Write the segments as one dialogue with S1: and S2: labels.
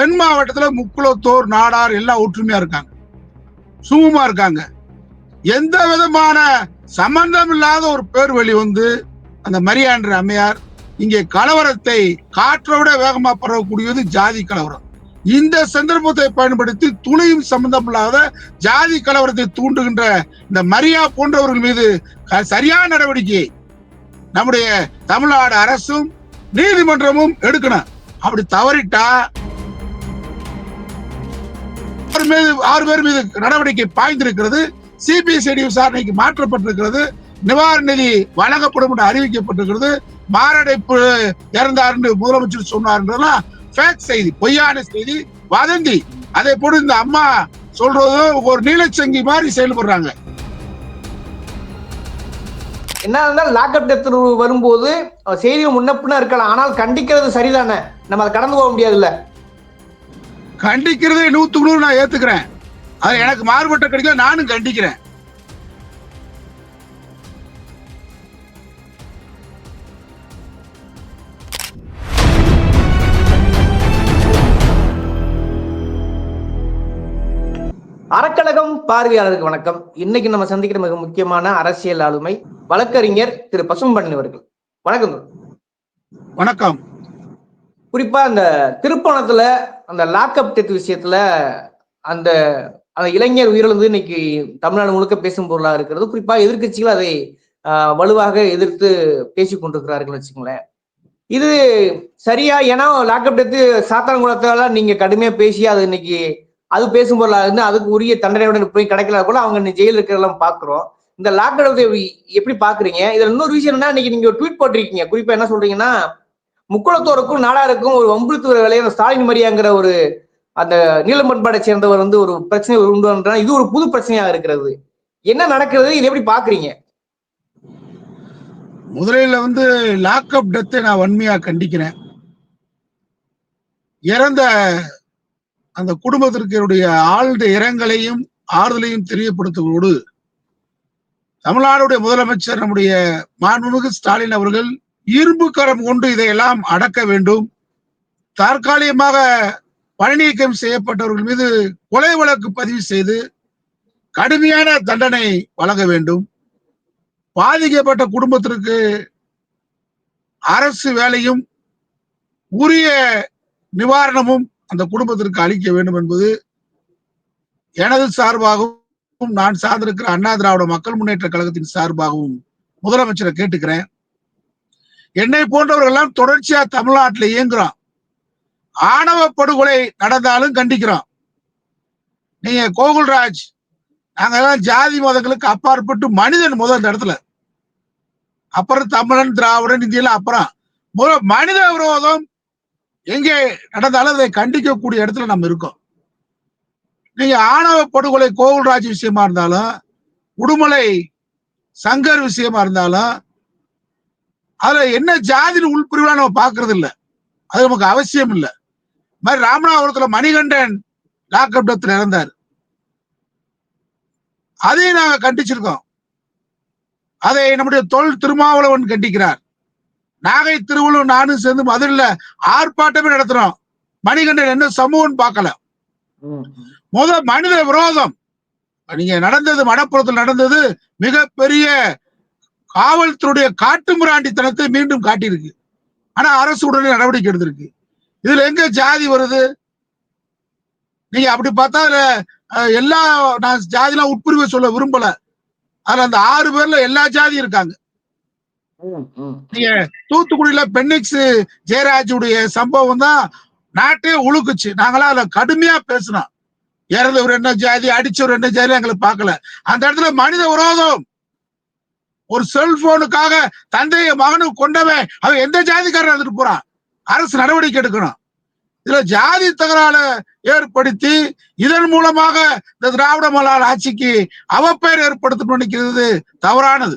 S1: தென் மாவட்டத்துல முக்குளத்தோர் நாடார் எல்லாம் ஒற்றுமையா இருக்காங்க. சுமமா இருக்காங்க. எந்த விதமான சம்பந்தம் இல்லாத ஒரு பேர் வழி வந்து அந்த மரியாண்டர் அம்மையார் இங்கே கலவரத்தை காற்றோட வேகமா பரவக்கூடியது ஜாதி கலவரம். இந்த சந்தர்ப்பத்தை பயன்படுத்தி துளியும் சம்பந்தம் இல்லாத ஜாதி கலவரத்தை தூண்டுகின்ற இந்த மரியா போன்றவர்கள் மீது சரியான நடவடிக்கையை நம்முடைய தமிழ்நாடு அரசும் நீதிமன்றமும் எடுக்கணும். அப்படி தவறிட்டா ஆறு மீது ஆறு பேர் மீது நடவடிக்கை பாய்ந்திருக்கிறது. சிபிசிடி விசாரணைக்கு மாற்றப்பட்டிருக்கிறது. நிவாரண நிதி வழங்கப்படும் என்று அறிவிக்கப்பட்டிருக்கிறது. மாரடைப்பு இறந்தார் என்று முதலமைச்சர் சொன்னார் ஃபேக் செய்தி பொய்யான செய்தி. வதந்தி. அதே போல இந்த அம்மா சொல்றது ஒரு நீலச்சங்கி மாதிரி செயல்படுறாங்க.
S2: என்ன இருந்தாலும் லாக்அப் டெத் வரும்போது அஹ், செய்தி முன்னப்பின்னா இருக்கலாம். ஆனால் கண்டிக்கிறது சரிதானே? நம்ம அதை கடந்து போக முடியாதுல்ல?
S1: கண்டிக்கிறதை நூத்துக்கு நூறு நான் ஏத்துக்கிறேன். அது எனக்கு மாறுபட்ட கிடைக்கல நானும் கண்டிக்கிறேன்.
S2: அறக்கழகம் பார்வையாளருக்கு வணக்கம். இன்னைக்கு நம்ம சந்திக்கிற மிக முக்கியமான அரசியல் ஆளுமை வழக்கறிஞர் திரு பசும்பண்ணன் அவர்கள். வணக்கம்
S1: வணக்கம்.
S2: குறிப்பா அந்த திருப்பணத்துல அந்த லாக்அப் டெத் விஷயத்துல அந்த அந்த இளைஞர் உயிரிழந்து இன்னைக்கு தமிழ்நாடு முழுக்க பேசும் பொருளாக இருக்கிறது. குறிப்பா எதிர்க்கட்சிகள் அதை வலுவாக எதிர்த்து பேசி கொண்டிருக்கிறார்கள் வச்சுக்கோங்களேன். இது சரியா? ஏன்னா லாக்அப் டெத்து சாத்தான்குளத்தால நீங்க கடுமையா பேசி அது இன்னைக்கு அது பேசும் பொருளாக இருந்து அதுக்கு உரிய தண்டனையுடன் போய் கிடைக்கல கூட அவங்க இன்னைக்கு ஜெயில இருக்கிறதெல்லாம் பாக்குறோம். இந்த லாக்டவுன் எப்படி பாக்குறீங்க? இதுல இன்னொரு விஷயம் என்ன இன்னைக்கு நீங்க ட்வீட் போட்டிருக்கீங்க. குறிப்பா என்ன சொல்றீங்கன்னா முக்குளத்தோருக்கும் நாடாருக்கும் ஒரு வம்புழுத்து வர வேலையை அந்த ஸ்டாலின் மரியாங்கிற ஒரு அந்த நீலம்பண்பாடை சேர்ந்தவர் வந்து ஒரு பிரச்சனை உண்டு என்றால் இது ஒரு புது பிரச்சனையாக இருக்கிறது. என்ன நடக்கிறது? இது எப்படி பாக்குறீங்க
S1: முதலில் வந்து லாக்அப் டெத்தை நான் வன்மையா கண்டிக்கிறேன். இறந்த அந்த குடும்பத்திற்கு ஆழ்ந்த இரங்கலையும் ஆறுதலையும் தெரியப்படுத்துவதோடு தமிழ்நாடுடைய முதலமைச்சர் நம்முடைய மாண்புமிகு ஸ்டாலின் அவர்கள் இரும்பு கரம் கொண்டு இதையெல்லாம் அடக்க வேண்டும். தற்காலிகமாக பணிநீக்கம் செய்யப்பட்டவர்கள் மீது கொலை வழக்கு பதிவு செய்து கடுமையான தண்டனை வழங்க வேண்டும். பாதிக்கப்பட்ட குடும்பத்திற்கு அரசு வேலையும் உரிய நிவாரணமும் அந்த குடும்பத்திற்கு அளிக்க வேண்டும் என்பது எனது சார்பாகவும் நான் சார்ந்திருக்கிற அண்ணா திராவிட மக்கள் முன்னேற்ற கழகத்தின் சார்பாகவும் முதலமைச்சரை கேட்டுக்கிறேன். என்னை போன்றவர்கள் எல்லாம் தொடர்ச்சியா தமிழ்நாட்டில் இயங்குறோம் ஆணவ படுகொலை நடந்தாலும் கண்டிக்கிறோம் நீங்க கோகுல்ராஜ் நாங்கெல்லாம் ஜாதி மதங்களுக்கு அப்பாற்பட்டு மனிதன் முதல் இந்த இடத்துல. அப்புறம் தமிழன் திராவிடன் இந்தியில அப்புறம். மனித விரோதம் எங்கே நடந்தாலும் அதை கண்டிக்கக்கூடிய இடத்துல நம்ம இருக்கோம். நீங்க ஆணவ படுகொலை கோகுல்ராஜ் விஷயமா இருந்தாலும் உடுமலை சங்கர் விஷயமா இருந்தாலும் அதுல என்ன ஜாதின்னு உள்பிரிவுலாம் நம்ம பாக்குறது இல்ல. அது நமக்கு அவசியம் இல்ல. மாதிரி ராமநாதபுரத்துல மணிகண்டன் லாக்அப் டெத்ல இறந்தார். அதையும் நாங்க கண்டிச்சிருக்கோம். அதை நம்முடைய தொல் திருமாவளவன் கண்டிக்கிறார். நாகை திருவள்ளுவர் நானும் சேர்ந்து மதுரையில ஆர்ப்பாட்டமே நடத்துறோம். மணிகண்டன் என்ன சமூகம் பார்க்கல. முத மனித விரோதம். நீங்க நடந்தது மணப்புறத்தில் நடந்தது மிகப்பெரிய காவல்துறையுடைய காட்டுமிராண்டித்தனத்தை மீண்டும் காட்டியிருக்கு. ஆனா அரசு உடனே நடவடிக்கை எடுத்திருக்கு. இதுல எங்க ஜாதி வருது? நீங்க அப்படி பார்த்தா அதுல எல்லா நான் ஜாதிலாம் உட்பிரிவை சொல்ல விரும்பல. அதுல அந்த ஆறு பேர்ல எல்லா ஜாதியும் இருக்காங்க. தூத்துக்குடியில பென்னிக்ஸ் ஜெயராஜுடைய சம்பவம் தான் நாட்டே உழுக்குச்சு. நாங்களாம் அதுல கடுமையா பேசினோம். இறந்தவர் என்ன ஜாதி அடிச்சவர் என்ன ஜாதி எங்களுக்கு பார்க்கல. அந்த இடத்துல மனித விரோதம். ஒரு செல்போனுக்காக தந்தையை மகனும் கொண்டவன். அவன் எந்த ஜாதிக்காரன் இருந்துட்டு போறான்? அரசு நடவடிக்கை எடுக்கணும். இதுல ஜாதி தகராறு ஏற்படுத்தி இதன் மூலமாக இந்த திராவிட மலால் ஆட்சிக்கு அவப்பெயர் ஏற்படுத்தணும் நினைக்கிறது தவறானது.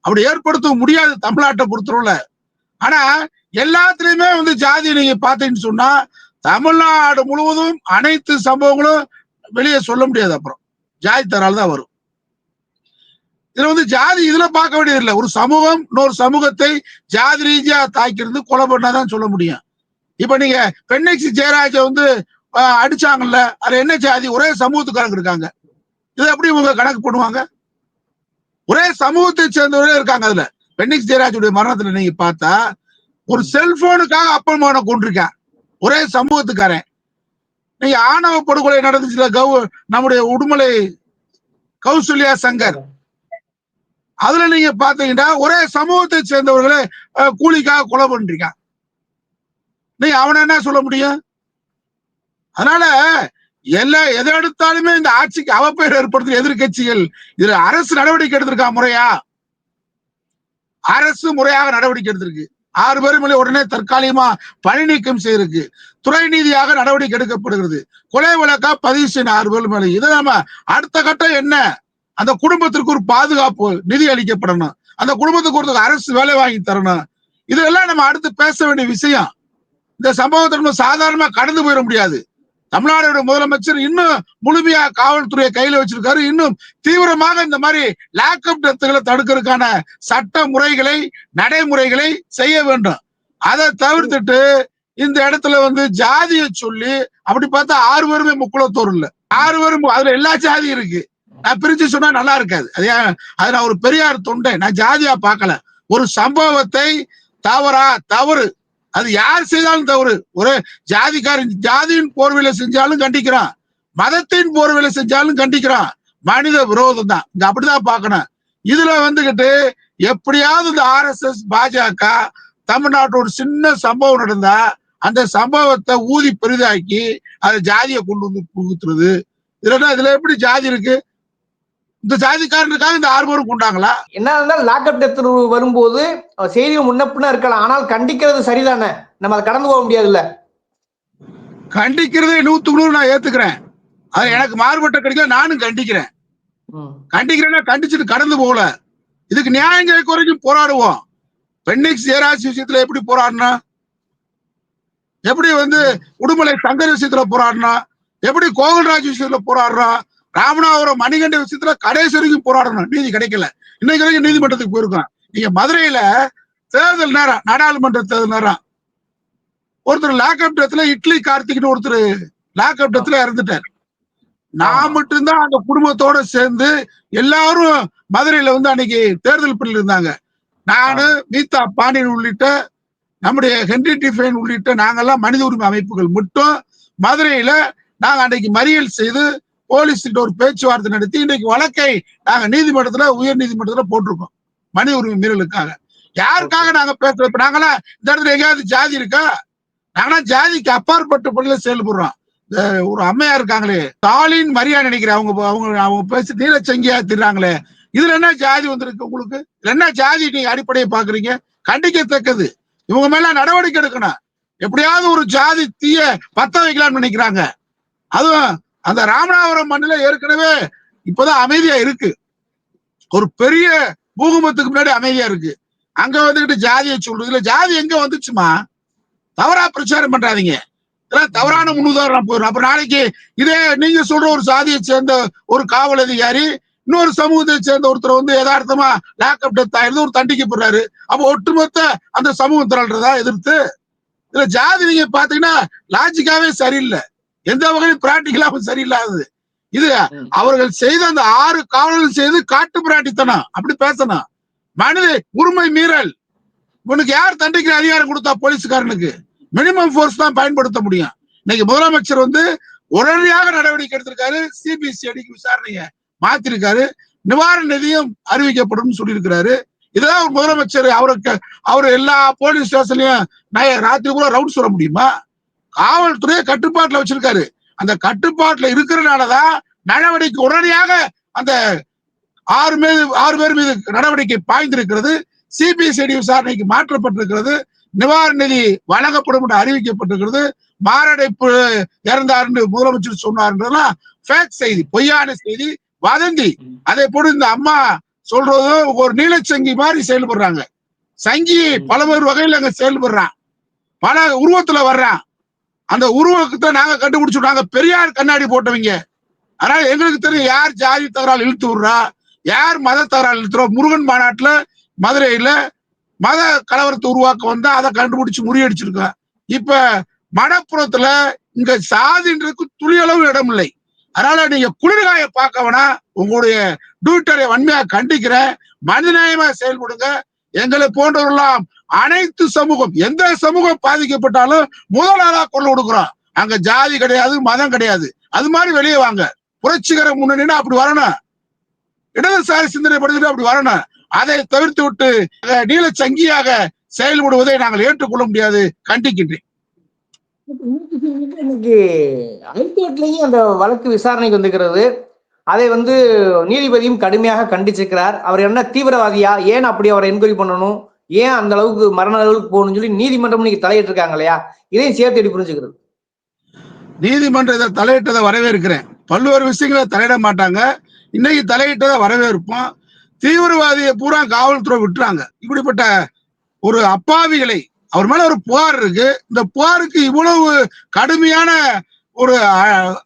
S1: அப்படி ஏற்படுத்த முடியாது தமிழ்நாட்டை பொறுத்தவரையில. ஆனா எல்லாத்துலயுமே வந்து ஜாதி நீங்க பாத்தீங்கன்னு சொன்னா தமிழ்நாடு முழுவதும் அனைத்து சம்பவங்களும் வெளியே சொல்ல முடியாது அப்புறம். ஜாதி தரால் தான் வரும். இதுல வந்து ஜாதி இதுல பார்க்க வேண்டியது இல்லை. ஒரு சமூகம் இன்னொரு சமூகத்தை ஜாதி ரீதியா தாக்கிறது கொலை பண்ணாதான் சொல்ல முடியும். இப்ப நீங்க பெண்ணெக்ஸ் ஜெயராஜ வந்து அடிச்சாங்கல்ல அது என்ன ஜாதி? ஒரே சமூகத்துக்காரங்க இருக்காங்க. இது எப்படி இவங்க கணக்கு பண்ணுவாங்க ஒரே சமூகத்தை சேர்ந்தவரே இருக்காங்க அதுல. பெண்ணிக்ஸ் ஜெயராஜுடைய மரணத்துல நீங்க பார்த்தா ஒரு செல்போனுக்காக அப்பன் மகனை கொண்டிருக்கான். ஒரே சமூகத்துக்காரன். நீங்க ஆணவ படுகொலை நடந்துச்சுல கவு நம்முடைய உடுமலை கௌசல்யா சங்கர். அதுல நீங்க பாத்தீங்கன்னா ஒரே சமூகத்தை சேர்ந்தவர்களே கூலிக்காக கொலை பண்றீங்க. நீ அவனை என்ன சொல்ல முடியும்? அதனால எல்லா எதை எடுத்தாலுமே இந்த ஆட்சிக்கு அவப்பெயர் ஏற்படுத்தும் எதிர்க்கட்சிகள் இதுல அரசு நடவடிக்கை எடுத்திருக்கா முறையா? அரசு முறையாக நடவடிக்கை எடுத்திருக்கு. ஆறு பேரும் மேலே உடனே தற்காலிகமா பணி நீக்கம் செய்திருக்கு துறை நீதியாக நடவடிக்கை எடுக்கப்படுகிறது. கொலை வழக்கா பதிவு செய்யணும் ஆறு பேர் மேலே இது நாம அடுத்த கட்டம் என்ன? அந்த குடும்பத்திற்கு ஒரு பாதுகாப்பு நிதி அளிக்கப்படணும். அந்த குடும்பத்துக்கு ஒரு அரசு வேலை வாங்கி தரணும். இதெல்லாம் நம்ம அடுத்து பேச வேண்டிய விஷயம். இந்த சம்பவத்தை நம்ம சாதாரணமா கடந்து போயிட முடியாது. தமிழ்நாடு முதலமைச்சர் இன்னும் முழுமையா காவல்துறையை கையில வச்சிருக்காரு. இன்னும் தீவிரமாக இந்த மாதிரி லேக்கப் டெத்துகளை தடுக்கிறதுக்கான சட்ட முறைகளை நடைமுறைகளை செய்ய வேண்டும். அதை தவிர்த்துட்டு இந்த இடத்துல வந்து ஜாதியை சொல்லி அப்படி பார்த்தா ஆறு பேருமே முக்குளத்தோர் இல்லை. ஆறு பேரும் அதுல எல்லா ஜாதியும் இருக்கு. நான் பிரிச்சு சொன்னா நல்லா இருக்காது. அது ஏன்? அது நான் ஒரு பெரியார் தொண்டை. நான் ஜாதியா பார்க்கல. ஒரு சம்பவத்தை தவறா தவறு. அது யார் செய்தாலும் தவறு. ஒரு ஜாதிக்காரன் ஜாதியின் போர்வையில செஞ்சாலும் கண்டிக்கிறான். மதத்தின் போர்வையில செஞ்சாலும் கண்டிக்கிறான். மனித விரோதம் தான். இங்க அப்படிதான் பார்க்கணும். இதுல வந்துகிட்டு எப்படியாவது இந்த ஆர்எஸ்எஸ் பாஜக தமிழ்நாட்டு ஒரு சின்ன சம்பவம் நடந்தா அந்த சம்பவத்தை ஊதி பெரிதாக்கி அதை ஜாதியை கொண்டு வந்து புகுத்துறது இதுல இதுல எப்படி ஜாதி இருக்கு? இந்த ஜாதிக்காரனுக்காக இந்த பேரும் கொண்டாங்களா
S2: என்ன இருந்தாலும் லாக்அப் டெத் வரும்போது செய்திகள் முன்னப்பின்னா இருக்கலாம். ஆனால் கண்டிக்கிறது சரிதானே? நம்ம அதை கடந்து போக முடியாதுல்ல.
S1: கண்டிக்கிறதே நூத்துக்கு நூறு நான் ஏத்துக்கிறேன். அது எனக்கு மாறுபட்ட கிடைக்கல நானும் கண்டிக்கிறேன். கண்டிக்கிறேன்னா கண்டிச்சுட்டு கடந்து போகல. இதுக்கு நியாயம் கேட்க வரைக்கும் போராடுவோம். பெண்ணிக்ஸ் ஜெயராஜ் விஷயத்துல எப்படி போராடினா? எப்படி வந்து உடுமலை சங்கர் விஷயத்துல போராடினா? எப்படி கோகுல்ராஜ் விஷயத்துல போராடுறோம் ராமநாதபுரம் மணிகண்ட விஷயத்துல கடைசி வரைக்கும் போராடணும். நீதி கிடைக்கல. இன்னைக்கு வரைக்கும் நீதிமன்றத்துக்கு போயிருக்கோம் நீங்க மதுரையில தேர்தல் நேரம் நாடாளுமன்ற தேர்தல் நேரம் ஒருத்தர் லாக்அப் டெத்துல இட்லி கார்த்திக்னு ஒருத்தர் லாக்அப் டெத்துல இறந்துட்டார். நான் மட்டும்தான் அந்த குடும்பத்தோட சேர்ந்து எல்லாரும் மதுரையில வந்து அன்னைக்கு தேர்தல் பணியில் இருந்தாங்க. நானு மீதா பாண்டியன் உள்ளிட்ட நம்முடைய ஹென்ரி டிஃபைன் உள்ளிட்ட நாங்கெல்லாம் மனித உரிமை அமைப்புகள் மட்டும் மதுரையில நாங்க அன்னைக்கு மறியல் செய்து போலீஸ்கிட்ட ஒரு பேச்சுவார்த்தை நடத்தி இன்னைக்கு வழக்கை நாங்க நீதிமன்றத்துல உயர் நீதிமன்றத்துல போட்டிருக்கோம். மனித உரிமை மீறலுக்காக. யாருக்காக நாங்க பேசுறோம் இப்ப நாங்களாம் இந்த இடத்துல எங்கேயாவது ஜாதி இருக்கா? நாங்களாம் ஜாதிக்கு அப்பாற்பட்ட பள்ளியில செயல்படுறோம் ஒரு அம்மையா இருக்காங்களே ஸ்டாலின் மரியா நினைக்கிறேன். அவங்க அவங்க அவங்க பேசி நீலச்சங்கியா திடுறாங்களே இதுல என்ன ஜாதி வந்திருக்கு உங்களுக்கு? இதுல என்ன ஜாதி நீங்க அடிப்படையை பாக்குறீங்க கண்டிக்கத்தக்கது. இவங்க மேல நடவடிக்கை எடுக்கணும். எப்படியாவது ஒரு ஜாதி தீய பத்த வைக்கலாம்னு நினைக்கிறாங்க. அதுவும் அந்த ராமநாதபுரம் மண்ணில ஏற்கனவே இப்பதான் அமைதியா இருக்கு. ஒரு பெரிய பூகம்பத்துக்கு முன்னாடி அமைதியா இருக்கு. அங்க வந்துகிட்டு ஜாதியை சொல்றது. இல்ல ஜாதி எங்க வந்துச்சுமா? தவறா பிரச்சாரம் பண்றாதீங்க. இதெல்லாம் தவறான முன்னுதாரணம் போயிடும். அப்ப நாளைக்கு இதே நீங்க சொல்ற ஒரு சாதியை சேர்ந்த ஒரு காவல் அதிகாரி இன்னொரு சமூகத்தை சேர்ந்த ஒருத்தர் வந்து யதார்த்தமா லேக்கப் டெத் ஆயிருது ஒரு தண்டிக்கப்படுறாரு அப்ப ஒட்டுமொத்த அந்த சமூகம் திரள்றதா எதிர்த்து? இதுல ஜாதி நீங்க பாத்தீங்கன்னா லாஜிக்காவே சரியில்லை. எந்த வகையிலும் பிராக்டிக்கலாவும் சரியில்லாதது. இது அவர்கள் செய்த அந்த ஆறு காவலர்கள் செய்து காட்டு பிராட்டித்தனம். அப்படி பேசணும். மனித உரிமை மீறல். உனக்கு யார் தண்டிக்கிற அதிகாரம் கொடுத்தா போலீஸ்காரனுக்கு? மினிமம் ஃபோர்ஸ் தான் பயன்படுத்த முடியும். இன்னைக்கு முதலமைச்சர் வந்து உடனடியாக நடவடிக்கை எடுத்திருக்காரு. சிபிசிஐடிக்கு விசாரணைய மாத்திருக்காரு. நிவாரண நிதியம் அறிவிக்கப்படும் சொல்லியிருக்கிறாரு. இதுதான் ஒரு முதலமைச்சர் அவருக்கு அவர் எல்லா போலீஸ் ஸ்டேஷன்லயும் ராத்திரி கூட ரவுண்ட் சொல்ல முடியுமா? காவல்துறையை கட்டுப்பாட்டுல வச்சிருக்காரு. அந்த கட்டுப்பாட்டுல இருக்கிறனாலதான் நடவடிக்கை உடனடியாக அந்த ஆறு மீது ஆறு பேர் மீது நடவடிக்கை பாய்ந்திருக்கிறது. சிபிசிஐடி விசாரணைக்கு மாற்றப்பட்டிருக்கிறது. நிவாரண நிதி வழங்கப்படும் என்று அறிவிக்கப்பட்டிருக்கிறது. மாரடைப்பு இறந்தார் என்று முதலமைச்சர் சொன்னார்ன்றதெல்லாம் ஃபேக் செய்தி பொய்யான செய்தி வதந்தி. அதே போல இந்த அம்மா சொல்றது ஒரு நீலச்சங்கி மாதிரி செயல்படுறாங்க. சங்கி பல வகையில் அங்க செயல்படுறான். பல உருவத்துல வர்றான். அந்த உருவத்தை நாங்க கண்டுபிடிச்சோம் நாங்க பெரியார் கண்ணாடி போட்டவங்க. அதனால எங்களுக்கு தெரியும் யார் ஜாதி தகராறு இழுத்து விடுறா யார் மத தகரால் இழுத்துறோம் முருகன் மாநாட்டுல மதுரையில மத கலவரத்தை உருவாக்க வந்தா அதை கண்டுபிடிச்சு முறியடிச்சிருக்கோம் இப்ப மடப்புறத்துல இங்க சாதின்றதுக்கு துளியளவு இடம் இல்லை அதனால நீங்க குளிர்காய பார்க்க வேணா உங்களுடைய ட்விட்டரை வன்மையா கண்டிக்கிறேன். மனிதநேயமா செயல்படுங்க. எங்களை போன்றவர்களாம் அனைத்து சமூகம் எந்த சமூகம் பாதிக்கப்பட்டாலும் முதல் ஆளா குரல் கொடுக்குறோம் அங்க ஜாதி கிடையாது மதம் கிடையாது. அது மாதிரி வெளியே வாங்க. புரட்சிகர முன்னணினா அப்படி வரணும். இடதுசாரி சிந்தனை படுத்துட்டு அப்படி வரணும். அதை தவிர்த்து விட்டு நீல சங்கியாக செயல்படுவதை நாங்கள் ஏற்றுக்கொள்ள முடியாது. கண்டிக்கின்றேன்.
S2: இன்னைக்கு ஹைகோர்ட்லயும் அந்த வழக்கு விசாரணைக்கு வந்துக்கிறது அதை வந்து நீதிபதியும் கடுமையாக கண்டிச்சிருக்கிறார். அவர் என்ன தீவிரவாதியா? ஏன் அப்படி அவரை என்கொயரி பண்ணணும்? ஏன் அந்த அளவுக்கு மரண அளவுக்கு போகணும்னு சொல்லி நீதிமன்றம் இன்னைக்கு தலையிட்டு இருக்காங்க இல்லையா இதையும் சேர்த்து எப்படி புரிஞ்சுக்கிறது?
S1: நீதிமன்றம் இதை தலையிட்டதை வரவேற்கிறேன். பல்வேறு விஷயங்களை தலையிட மாட்டாங்க. இன்னைக்கு தலையிட்டதை வரவேற்போம். தீவிரவாதியை பூரா காவல்துறை விட்டுறாங்க. இப்படிப்பட்ட ஒரு அப்பாவிகளை அவர் மேல ஒரு புகார் இருக்கு. இந்த புகாருக்கு இவ்வளவு கடுமையான ஒரு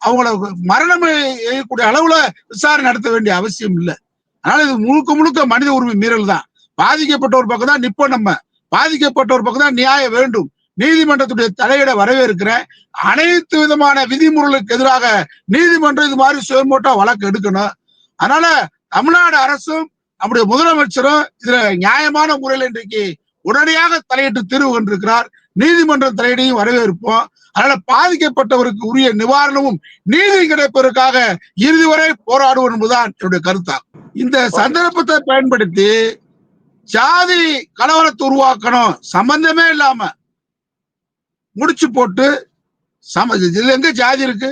S1: அவங்கள மரணம் செய்யக்கூடிய அளவுல விசாரணை நடத்த வேண்டிய அவசியம் இல்லை. அதனால இது முழுக்க முழுக்க மனித உரிமை மீறல் தான். பாதிக்கப்பட்ட ஒரு பக்கம் தான் நிப்போம் நம்ம. பாதிக்கப்பட்ட ஒரு பக்கம் தான் நியாயம் வேண்டும். நீதிமன்றத்துடைய தலையிட வரவேற்கிறேன். அனைத்து விதமான விதிமுறைகளுக்கு எதிராக நீதிமன்றம் இது மாதிரி சுயமோட்டா வழக்கு எடுக்கணும். அதனால தமிழ்நாடு அரசும் நம்முடைய முதலமைச்சரும் இதுல நியாயமான முறையில் இன்றைக்கு உடனடியாக தலையிட்டு தீர்வு கொண்டிருக்கிறார். நீதிமன்ற தலையீடையும் வரவேற்போம். அதனால பாதிக்கப்பட்டவருக்கு உரிய நிவாரணமும் நீதி கிடைப்பதற்காக இறுதி வரை போராடுவோம் என்பதுதான் என்னுடைய கருத்தாகும். இந்த சந்தர்ப்பத்தை பயன்படுத்தி ஜாதி கலவரத்தை உருவாக்கணும். சம்பந்தமே இல்லாம முடிச்சு போட்டு சம இதுல எங்க ஜாதி இருக்கு?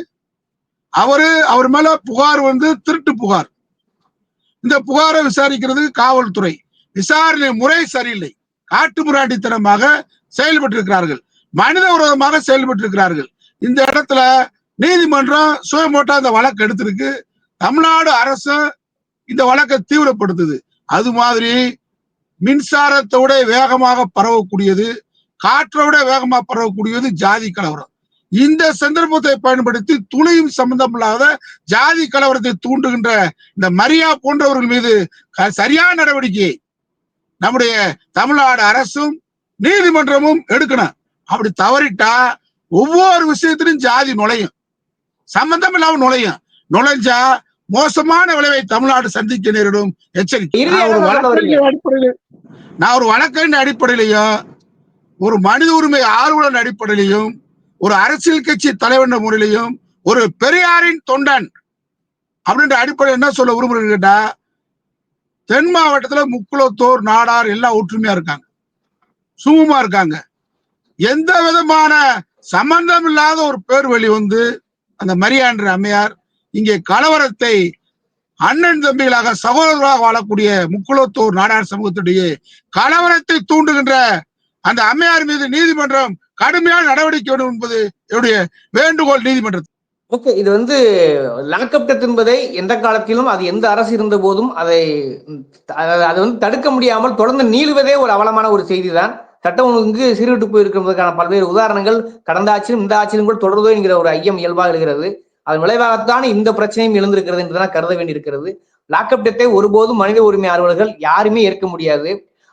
S1: அவரு அவர் மேல புகார் வந்து திருட்டு புகார். இந்த புகாரை விசாரிக்கிறதுக்கு காவல்துறை. விசாரணை முறை சரியில்லை. காட்டு முராடித்தனமாக செயல்பட்டு செயல்பட்டிருக்கிறார்கள். மனித விரோதமாக செயல்பட்டிருக்கிறார்கள். இந்த இடத்துல நீதிமன்றம் சுயமோட்டா இந்த வழக்கு எடுத்திருக்கு. தமிழ்நாடு அரசு இந்த வழக்கை தீவிரப்படுத்துது. அது மாதிரி மின்சாரத்தை விட வேகமாக பரவக்கூடியது காற்றை விட வேகமாக பரவக்கூடியது ஜாதி கலவரம். இந்த சந்தர்ப்பத்தை பயன்படுத்தி துளியும் சம்பந்தமில்லாத ஜாதி கலவரத்தை தூண்டுகின்ற இந்த மரியா போன்றவர்கள் மீது சரியான நடவடிக்கை நம்முடைய தமிழ்நாடு அரசும் நீதிமன்றமும் எடுக்கணும். அப்படி தவறிட்டா ஒவ்வொரு விஷயத்திலும் ஜாதி நுழையும். சம்பந்தம் இல்லாம நுழையும். நுழைஞ்சா மோசமான விளைவை தமிழ்நாடு சந்திக்க நேரிடும். எச்சரிக்கை. நான் ஒரு வழக்கறிஞர் அடிப்படையிலையும் ஒரு மனித உரிமை ஆர்வலர் அடிப்படையிலையும் ஒரு அரசியல் கட்சி தலைவன் முறையிலையும் ஒரு பெரியாரின் தொண்டன் அப்படின்ற அடிப்படையில் என்ன சொல்ல விரும்புறேன்னு கேட்டா தென் மாவட்டத்தில் முக்குளத்தோர் நாடார் எல்லாம் ஒற்றுமையா இருக்காங்க. சுமமா இருக்காங்க. எந்த விதமான சம்பந்தம் இல்லாத ஒரு பேர் வெளி வந்து அந்த மரியான்ற அம்மையார் இங்கே கலவரத்தை அண்ணன் தம்பிகளாக சகோதரர்களாக வாழக்கூடிய முக்குளத்தூர் நாடார் சமூகத்துடைய கலவரத்தை தூண்டுகின்ற அந்த அம்மையார் மீது நீதிமன்றம் கடுமையான நடவடிக்கை வேண்டும் என்பது என்னுடைய வேண்டுகோள் நீதிமன்றத்தில்.
S2: ஓகே இது வந்து லாக்அப் டெத் என்பதை எந்த காலத்திலும் அது எந்த அரசு இருந்த போதும் அதை அதை வந்து தடுக்க முடியாமல் தொடர்ந்து நீளுவதே ஒரு அவலமான ஒரு செய்தி தான் சட்டம் ஒழுங்கு சீர்விட்டு போயிருக்கிறதுக்கான பல்வேறு உதாரணங்கள் கடந்த ஆட்சியிலும் இந்த ஆட்சியிலும் கூட தொடருதோ என்கிற ஒரு ஐயம் இயல்பாக எழுகிறது அதன் விளைவாகத்தான் இந்த பிரச்சனையும் எழுந்திருக்கிறது என்றுதான் கருத வேண்டியிருக்கிறது. லாக்அப் டெத்தை ஒருபோதும் மனித உரிமை ஆர்வலர்கள் யாருமே ஏற்க முடியாது.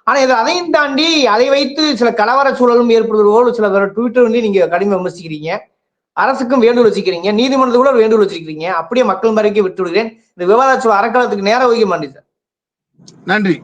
S2: ஆனா இது அதையும் தாண்டி அதை வைத்து சில கலவர சூழலும் ஏற்படுவது போல் சில ட்விட்டர் வந்து நீங்க கடுமையாக விமர்சிக்கிறீங்க. அரசுக்கும் வேண்டுகோள் வச்சுக்கிறீங்க நீதிமன்றத்துக்கு கூட வேண்டுகோள் வச்சுக்கிறீங்க அப்படியே மக்கள் மறைக்க விட்டு விடுகிறேன் இந்த விவாத சூழல் அறக்காலத்துக்கு நேரம் ஒதுக்க மாட்டேன் சார்.
S1: நன்றி.